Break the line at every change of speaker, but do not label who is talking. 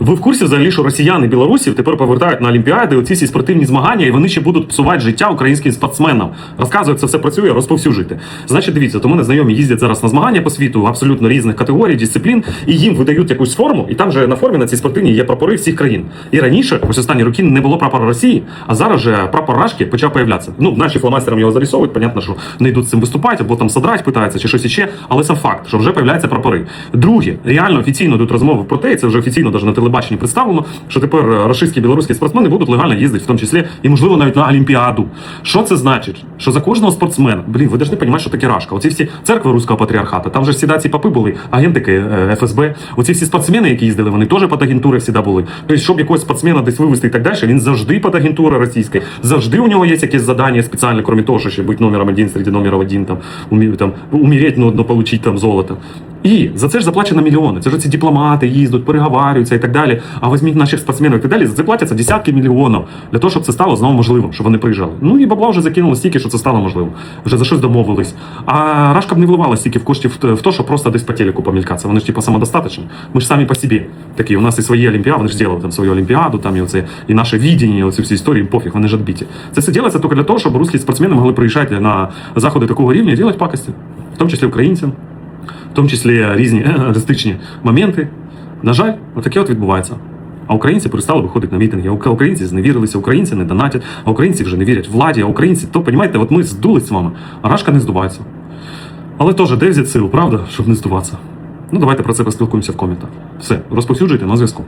Ви в курсі взагалі, що росіяни білорусів тепер повертають на олімпіади оці всі спортивні змагання, і вони ще будуть псувати життя українським спортсменам. Розказую, як це все працює, розповсюджуйте. Значить, дивіться, то мене знайомі їздять зараз на змагання по світу абсолютно різних категорій, дисциплін, і їм видають якусь форму, і там же на формі на цій спортивній є прапори всіх країн. І раніше, ось останні роки, не було прапора Росії, а зараз же прапор Рашки почав появлятися. Ну, наші фломастерам його зарисовують, понятно, що не йдуть з цим виступати, або там содрать питаються, чи щось іще, але це факт, що вже появляються прапори. Друге, реально офіційно йдуть розмови про те, і це вже офіційно навіть на телебаченні представлено, що тепер російські білоруські спортсмени будуть легально їздити, в тому числі і можливо навіть на Олімпіаду. Що це значить? Що за кожного спортсмена, блін, ви не розумієте, що таке рашка. Оці всі церкви руського патріархата, там же всі ці папи були, агентики е, ФСБ. Оці всі спортсмени, які їздили, вони теж під агентури всі були. Тобто, щоб якогось спортсмена десь вивести і так далі, він завжди під агентури російської. Завжди у нього є якесь завдання спеціальне, крім того, що ще бути номером один серед номерів один, там, умі, там умереть, ну, но получить там золото. І за це ж заплачено мільйони. Це ж ці дипломати їздять, переговарюються і так далі. А візьміть наших спортсменів і так далі. За це платяться десятки мільйонів для того, щоб це стало знову можливим, щоб вони приїжджали. Ну і бабла вже закинули стільки, що це стало можливим. Вже за щось домовились. А Рашка б не вливала стільки в коштів в те, що просто десь по телеку помількатися. Вони ж типу самодостаточні. Ми ж самі по собі такі. У нас і свої олімпіади, вони ж зробили там свою олімпіаду, там і оце, і наше відіння, оці всі історії, пофіг, вони ж відбиті. Це все робиться тільки для того, щоб русські спортсмени могли приїжджати на заходи такого рівня і робити пакості, в тому числі українцям в тому числі різні егоїстичні моменти. На жаль, отаке от відбувається. А українці перестали виходити на мітинги. А Українці зневірилися, українці не донатять, а українці вже не вірять владі, а українці, то розумієте, от ми здулись з вами, а рашка не здувається. Але теж де взяти сил, правда, щоб не здуватися? Ну давайте про це поспілкуємося в коментах. Все, розповсюджуйте на зв'язку.